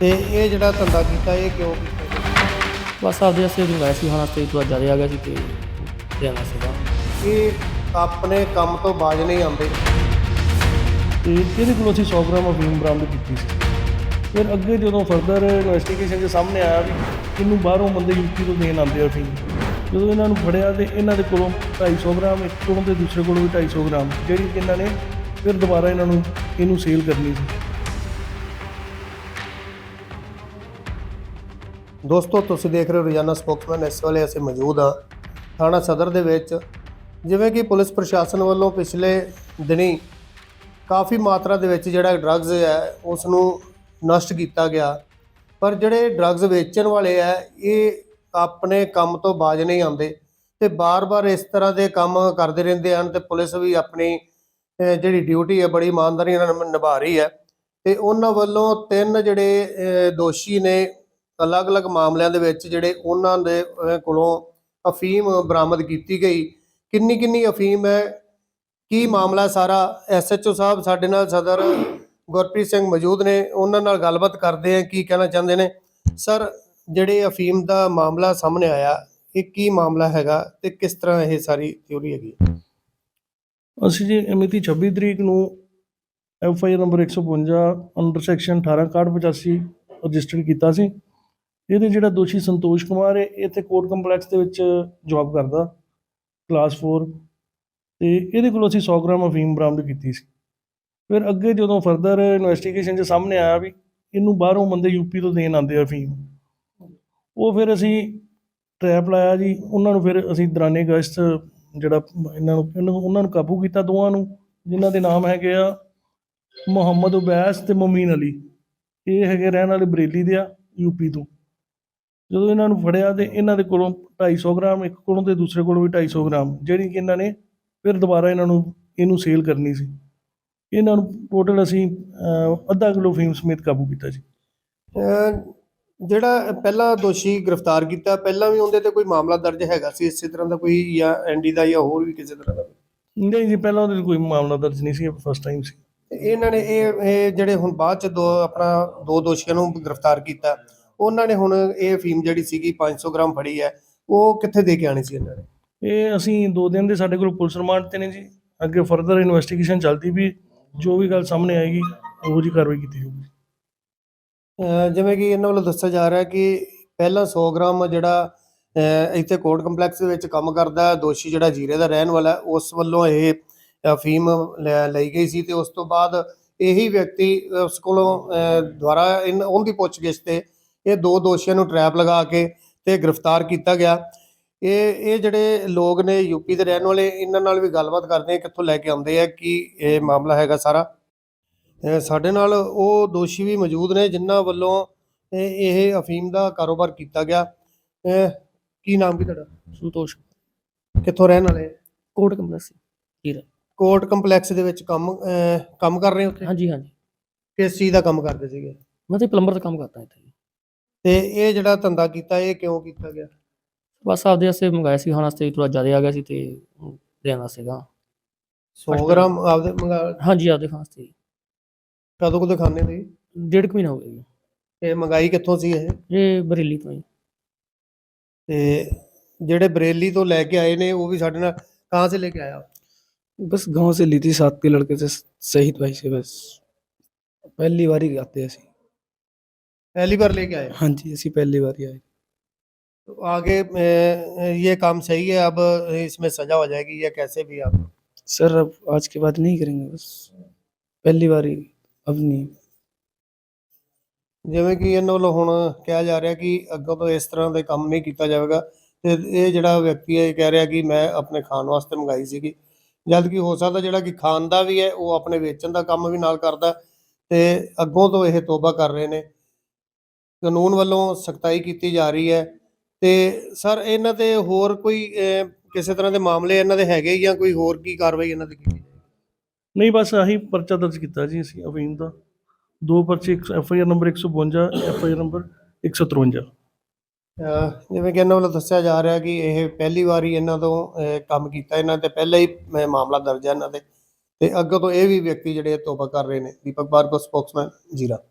ਤੇ ਇਹ ਜਿਹੜਾ ਧੰਦਾ ਕੀਤਾ ਇਹ ਕਿਉਂ ਕੀਤਾ? ਬਸ ਆਪਦੇ ਵਾਸਤੇ ਮੰਗਾਇਆ ਸੀ ਹੁਣ ਵਾਸਤੇ ਥੋੜਾ ਜ਼ਿਆਦਾ ਆ ਗਿਆ ਸੀ ਤੇ ਦੇਣਾ ਸੀਗਾ। ਇਹ ਆਪਣੇ ਕੰਮ ਤੋਂ ਬਾਜ ਨਹੀਂ ਆਉਂਦੇ। ਤੇ ਇਹਦੇ ਕੋਲੋਂ ਅਸੀਂ 100 ਗ੍ਰਾਮ ਅਫੀਮ ਬਰਾਮਦ ਕੀਤੀ ਸੀ? ਫਿਰ ਅੱਗੇ ਜਦੋਂ ਫਰਦਰ ਇਨਵੈਸਟੀਗੇਸ਼ਨ ਦੇ ਸਾਹਮਣੇ ਆਇਆ ਵੀ ਇਹਨੂੰ ਬਾਹਰੋਂ ਬੰਦੇ ਯੂਪੀ ਤੋਂ ਦੇਣ ਆਉਂਦੇ ਆ ਅਫੀਮ ਜਦੋਂ ਇਹਨਾਂ ਨੂੰ ਫੜਿਆ ਤੇ ਇਹਨਾਂ ਦੇ ਕੋਲੋਂ 250 ਗ੍ਰਾਮ ਇੱਕ ਕੋਲੋਂ ਤੇ ਦੂਸਰੇ ਕੋਲੋਂ ਵੀ 250 ਗ੍ਰਾਮ ਜਿਹੜੀ ਕਿ ਇਹਨਾਂ ਨੇ ਫਿਰ ਦੁਬਾਰਾ ਇਹਨਾਂ ਨੂੰ ਇਹਨੂੰ ਸੇਲ ਕਰਨੀ ਸੀ। ਦੋਸਤੋ, ਤੁਸੀਂ ਦੇਖ ਰਹੇ ਹੋ ਰੋਜ਼ਾਨਾ ਸਪੋਕਸਮੈਨ, ਇਸ ਵੇਲੇ ਅਸੀਂ ਮੌਜੂਦ ਹਾਂ ਥਾਣਾ ਸਦਰ ਦੇ ਵਿੱਚ, ਜਿਵੇਂ ਕਿ ਪੁਲਿਸ ਪ੍ਰਸ਼ਾਸਨ ਵੱਲੋਂ ਪਿਛਲੇ ਦਿਨੀ ਕਾਫੀ ਮਾਤਰਾ ਦੇ ਵਿੱਚ ਜਿਹੜਾ ਡਰੱਗਸ ਹੈ ਉਸ ਨੂੰ ਨਸ਼ਟ ਕੀਤਾ ਗਿਆ। ਪਰ ਜਿਹੜੇ ਡਰੱਗਸ ਵੇਚਣ ਵਾਲੇ ਆ ਇਹ ਆਪਣੇ ਕੰਮ ਤੋਂ ਬਾਜ ਨਹੀਂ ਆਉਂਦੇ ਤੇ ਬਾਰ-ਬਾਰ ਇਸ ਤਰ੍ਹਾਂ ਦੇ ਕੰਮ ਕਰਦੇ ਰਹਿੰਦੇ ਹਨ ਤੇ ਪੁਲਿਸ ਵੀ ਆਪਣੀ ਜਿਹੜੀ ਡਿਊਟੀ ਹੈ, ਬੜੀ ਇਮਾਨਦਾਰੀ ਨਾਲ ਨਿਭਾ ਰਹੀ ਹੈ। ਤੇ ਉਹਨਾਂ ਵੱਲੋਂ ਤਿੰਨ ਜਿਹੜੇ ਦੋਸ਼ੀ ਨੇ ਅਲੱਗ-ਅਲੱਗ ਮਾਮਲਿਆਂ ਦੇ ਵਿੱਚ ਜਿਹੜੇ ਉਹਨਾਂ ਦੇ ਕੋਲੋਂ ਅਫੀਮ ਬਰਾਮਦ ਕੀਤੀ ਗਈ। ਕਿੰਨੀ ਕਿੰਨੀ ਅਫੀਮ ਹੈ? ਕੀ ਮਾਮਲਾ ਸਾਰਾ? ਐਸਐਚਓ ਸਾਹਿਬ ਸਾਡੇ ਨਾਲ ਸਦਰ ਗੁਰਪ੍ਰੀਤ ਸਿੰਘ ਮੌਜੂਦ ਨੇ। ਉਹਨਾਂ ਨਾਲ ਗੱਲਬਾਤ ਕਰਦੇ ਆ ਕੀ ਕਹਿਣਾ ਚਾਹੁੰਦੇ ਨੇ? ਸਰ, ਜਿਹੜੇ ਅਫੀਮ ਦਾ ਮਾਮਲਾ ਸਾਹਮਣੇ ਆਇਆ, ਇਹ ਕੀ ਮਾਮਲਾ ਹੈਗਾ ਤੇ ਕਿਸ ਤਰ੍ਹਾਂ ਇਹ ਸਾਰੀ ਥਿਉਰੀ ਹੈਗੀ ਅਸੀਂ ਜੀ ਮਿਤੀ 26 ਤਰੀਕ ਨੂੰ F I R number 152 under section 1885 register ਕੀਤਾ ਸੀ। ਇਹਦੇ ਜਿਹੜਾ ਦੋਸ਼ੀ ਸੰਤੋਸ਼ ਕੁਮਾਰ ਹੈ ਇੱਥੇ ਕੋਰਟ ਕੰਪਲੈਕਸ ਦੇ ਵਿੱਚ ਜੌਬ ਕਰਦਾ ਕਲਾਸ 4 ਤੇ ਇਹਦੇ ਕੋਲੋਂ ਅਸੀਂ 100 ਗ੍ਰਾਮ ਅਫੀਮ ਬਰਾਮਦ ਕੀਤੀ ਸੀ। ਫਿਰ ਅੱਗੇ ਜਦੋਂ ਫਰਦਰ ਇਨਵੈਸਟੀਗੇਸ਼ਨ 'ਚ ਸਾਹਮਣੇ ਆਇਆ ਵੀ ਇਹਨੂੰ ਬਾਹਰੋਂ ਬੰਦੇ ਯੂਪੀ ਤੋਂ ਦੇਣ ਆਉਂਦੇ ਆ ਅਫੀਮ, ਉਹ ਫਿਰ ਅਸੀਂ ਟਰੈਪ ਲਾਇਆ ਜੀ, ਉਹਨਾਂ ਨੂੰ ਫਿਰ ਅਸੀਂ ਦਰਾਨੇ ਗਸ਼ਤ ਜਿਹੜਾ ਇਹਨਾਂ ਨੂੰ, ਇਹਨਾਂ ਨੂੰ- ਉਹਨਾਂ ਨੂੰ ਕਾਬੂ ਕੀਤਾ ਦੋਵਾਂ ਨੂੰ, ਜਿਨ੍ਹਾਂ ਦੇ ਨਾਮ ਹੈਗੇ ਆ ਮੁਹੰਮਦ ਉਬੈਸ ਤੇ ਮਮੀਨ ਅਲੀ। ਇਹ ਹੈਗੇ ਰਹਿਣ ਵਾਲੇ ਬਰੇਲੀ ਦੇ ਆ ਯੂਪੀ ਤੋਂ। ਜਦੋਂ ਇਹਨਾਂ ਨੂੰ ਫੜਿਆ ਤੇ ਇਹਨਾਂ ਦੇ ਕੋਲੋਂ 250 ਗ੍ਰਾਮ ਇੱਕ ਕੋਲੋਂ ਤੇ ਦੂਸਰੇ ਕੋਲੋਂ ਵੀ 250 ਗ੍ਰਾਮ ਜਿਹੜੀ ਕਿ ਇਹਨਾਂ ਨੇ ਫਿਰ ਦੁਬਾਰਾ ਇਹਨਾਂ ਨੂੰ ਇਹਨੂੰ ਸੇਲ ਕਰਨੀ ਸੀ। ਇਹਨਾਂ ਨੂੰ ਟੋਟਲ ਅਸੀਂ ਅੱਧਾ ਕਿਲੋ ਫੀਮ ਸਮੇਤ ਕਾਬੂ ਕੀਤਾ ਜੀ। ਜਿਹੜਾ ਪਹਿਲਾ ਦੋਸ਼ੀ ਗ੍ਰਿਫਤਾਰ ਕੀਤਾ ਪਹਿਲਾਂ ਵੀ ਉਹਦੇ ਤੇ ਕੋਈ ਮਾਮਲਾ ਦਰਜ ਹੈਗਾ ਸੀ ਇਸੇ ਤਰ੍ਹਾਂ ਦਾ ਕੋਈ ਜਾਂ ਐਨਡੀ ਦਾ ਜਾਂ ਹੋਰ ਵੀ ਕਿਸੇ ਤਰ੍ਹਾਂ ਦਾ? ਨਹੀਂ ਜੀ ਪਹਿਲਾਂ ਉਹਦੇ ਕੋਈ ਮਾਮਲਾ ਦਰਜ ਨਹੀਂ ਸੀ ਫਸਟ ਟਾਈਮ ਸੀ। ਇਹਨਾਂ ਨੇ ਇਹ ਜਿਹੜੇ ਹੁਣ ਬਾਅਦ ਚ ਦੋ ਆਪਣਾ ਦੋ ਦੋਸ਼ੀਆਂ ਨੂੰ ਗ੍ਰਿਫਤਾਰ ਕੀਤਾ ਉਹਨਾਂ ਨੇ ਹੁਣ ਇਹ ਫੀਮ ਜਿਹੜੀ ਸੀਗੀ 500 ਗ੍ਰਾਮ ਫੜੀ ਹੈ ਉਹ ਕਿੱਥੇ ਦੇ ਕੇ ਆਣੀ ਸੀ ਇਹਨਾਂ ਨੇ? ਇਹ ਅਸੀਂ ਦੋ ਦਿਨ ਦੇ ਸਾਡੇ ਕੋਲ ਪੁਲਿਸ ਰਿਮਾਂਡ ਤੇ ਨੇ ਜੀ। ਅੱਗੇ ਫਰਦਰ ਇਨਵੈਸਟੀਗੇਸ਼ਨ ਚੱਲਦੀ ਵੀ ਜੋ ਵੀ ਗੱਲ ਸਾਹਮਣੇ ਆਏਗੀ ਉਹੋ ਜੀ ਕਾਰਵਾਈ ਕੀਤੀ ਜਾਊਗੀ। ਜਿਵੇਂ ਕਿ ਇਹਨਾਂ ਵੱਲੋਂ ਦੱਸਿਆ ਜਾ ਰਿਹਾ ਕਿ ਪਹਿਲਾਂ 100 ਗ੍ਰਾਮ ਜਿਹੜਾ ਇੱਥੇ ਕੋਰਟ ਕੰਪਲੈਕਸ ਦੇ ਵਿੱਚ ਕੰਮ ਕਰਦਾ ਹੈ, ਦੋਸ਼ੀ ਜਿਹੜਾ ਜੀਰੇ ਦਾ ਰਹਿਣ ਵਾਲਾ ਉਸ ਵੱਲੋਂ ਇਹ ਅਫੀਮ ਲੈ- ਲਈ ਗਈ ਸੀ ਤੇ ਉਸ ਤੋਂ ਬਾਅਦ ਇਹੀ ਵਿਅਕਤੀ ਉਸ ਕੋਲੋਂ ਇਨ- ਉਹਦੀ ਪੁੱਛਗਿੱਛ ਤੇ ਇਹ ਦੋ ਦੋਸ਼ੀਆਂ ਨੂੰ ਟਰੈਪ ਲਗਾ ਕੇ ਤੇ ਗ੍ਰਿਫਤਾਰ ਕੀਤਾ ਗਿਆ। ਇਹ ਇਹ ਜਿਹੜੇ ਲੋਕ ਨੇ ਯੂਪੀ ਦੇ ਰਹਿਣ ਵਾਲੇ ਇਹਨਾਂ ਨਾਲ ਵੀ ਗੱਲਬਾਤ ਕਰਦੇ ਆ ਕਿੱਥੋਂ ਲੈ ਕੇ ਆਉਂਦੇ ਆ ਕੀ ਇਹ ਮਾਮਲਾ ਹੈਗਾ ਸਾਰਾ। ਸਾਡੇ ਨਾਲ ਉਹ ਦੋਸ਼ੀ ਵੀ ਮੌਜੂਦ ਨੇ ਜਿਨ੍ਹਾਂ ਵੱਲੋਂ ਇਹ ਅਫੀਮ ਦਾ ਕਾਰੋਬਾਰ ਕੀਤਾ ਗਿਆ। ਕੀ ਨਾਮ ਕੀ ਤੁਹਾਡਾ? ਸੰਤੋਸ਼। ਕਿੱਥੋਂ ਰਹਿਣ ਵਾਲੇ? Court complex Heera. Court complex ਦੇ ਵਿੱਚ ਕੰਮ ਕੰਮ ਕਰ ਰਹੇ ਹੋ ਉੱਥੇ? ਹਾਂਜੀ ਹਾਂਜੀ। ਕਿਸ ਚੀਜ਼ ਦਾ ਕੰਮ ਕਰਦੇ ਸੀਗੇ? ਮੈਂ ਤੇ ਪਲੰਬਰ ਦਾ ਕੰਮ ਕਰਦਾ ਇੱਥੇ। ਤੇ ਇਹ ਜਿਹੜਾ ਧੰਦਾ ਕੀਤਾ ਇਹ ਕਿਉਂ ਕੀਤਾ ਗਿਆ ਬਸ ਆਪਦੇ ਵਾਸਤੇ ਮੰਗਾਇਆ ਸੀ ਹੁਣ ਵਾਸਤੇ ਥੋੜਾ ਜ਼ਿਆਦਾ ਆ ਗਿਆ ਸੀ ਤੇ ਦੇਣਾ ਸੀਗਾ 100 ਗ੍ਰਾਮ ਆਪਦੇ ਮੰਗਾ ਹਾਂਜੀ ਆਪਦੇ ਖਾਸ ਤੇ ਕਦੋਂ ਕਦੋਂ ਖਾਣੇ ਸੀ ਡੇਢ ਕੁ ਮਹੀਨਾ ਹੋ ਗਿਆ ਜੀ ਇਹ ਮੰਗਾਈ ਕਿੱਥੋਂ ਸੀ ਇਹ ਇਹ ਬਰੇਲੀ ਤੋਂ ਜੀ ਤੇ ਜਿਹੜੇ ਬਰੇਲੀ ਤੋਂ ਲੈ ਕੇ ਆਏ ਨੇ ਉਹ ਵੀ ਸਾਡੇ ਨਾਲ ਕਹਾਂ ਸੇ ਲੈ ਕੇ ਆਇਆ बस गांव से ली थी साथ के लड़के से शहीद भाई से बस पहली बार ही आते ऐसे पहली बार लेके आए हाँ जी ऐसी पहली बार ही आए तो आगे अ, ये काम सही है अब इसमें सजा हो जाएगी या कैसे भी आप सर अब आज के बाद नहीं करेंगे बस पहली बार ही अब नहीं ਜਿਵੇਂ ਕਿ ਇਹਨਾਂ ਵੱਲੋਂ ਹੁਣ ਕਿਹਾ ਜਾ ਰਿਹਾ ਕਿ ਅੱਗੋਂ ਤੋਂ ਇਸ ਤਰ੍ਹਾਂ ਦੇ ਕੰਮ ਨਹੀਂ ਕੀਤਾ ਜਾਵੇਗਾ ਤੇ ਇਹ ਜਿਹੜਾ ਵਿਅਕਤੀ ਹੈ ਇਹ ਕਹਿ ਰਿਹਾ ਕਿ ਮੈਂ ਆਪਣੇ ਖਾਣ ਵਾਸਤੇ ਮੰਗਾਈ ਸੀਗੀ ਜਦ ਕਿ ਹੋ ਸਕਦਾ ਜਿਹੜਾ ਕਿ ਖਾਣ ਦਾ ਵੀ ਹੈ ਉਹ ਆਪਣੇ ਵੇਚਣ ਦਾ ਕੰਮ ਵੀ ਨਾਲ ਕਰਦਾ ਤੇ ਅੱਗੋਂ ਤੋਂ ਇਹ ਤੋਬਾ ਕਰ ਰਹੇ ਨੇ ਕਾਨੂੰਨ ਵੱਲੋਂ ਸਖਤਾਈ ਕੀਤੀ ਜਾ ਰਹੀ ਹੈ। ਤੇ ਸਰ ਇਹਨਾਂ ਤੇ ਹੋਰ ਕੋਈ ਕਿਸੇ ਤਰ੍ਹਾਂ ਦੇ ਮਾਮਲੇ ਇਹਨਾਂ ਦੇ ਹੈਗੇ ਜਾਂ ਕੋਈ ਹੋਰ ਕੀ ਕਾਰਵਾਈ ਇਹਨਾਂ ਤੇ ਕੀਤੀ ਜਾਏਗੀ? ਨਹੀਂ ਬਸ ਆਹੀ ਪਰਚਾ ਦਰਜ ਕੀਤਾ ਜੀ ਅਸੀਂ ਅਫੀਮ ਦਾ। ਦੋ ਪਰਚੇ F I R number 152 F I R number 153 ਅਹ ਜਿਵੇਂ ਕਿ ਇਹਨਾਂ ਵੱਲੋਂ ਦੱਸਿਆ ਜਾ ਰਿਹਾ ਕਿ ਇਹ ਪਹਿਲੀ ਵਾਰੀ ਇਹਨਾਂ ਤੋਂ ਕੰਮ ਕੀਤਾ ਇਹਨਾਂ ਤੇ। ਪਹਿਲਾਂ ਹੀ ਮਾਮਲਾ ਦਰਜ ਹੈ ਇਹਨਾਂ ਤੇ। ਤੇ ਅੱਗੇ ਤੋਂ ਇਹ ਵੀ ਵਿਅਕਤੀ ਜਿਹੜੇ ਤੋਬਾ ਕਰ ਰਹੇ ਨੇ। ਦੀਪਕ ਬਾਰਕੋ ਸਪੋਕਸਮੈਨ ਜੀਰਾ।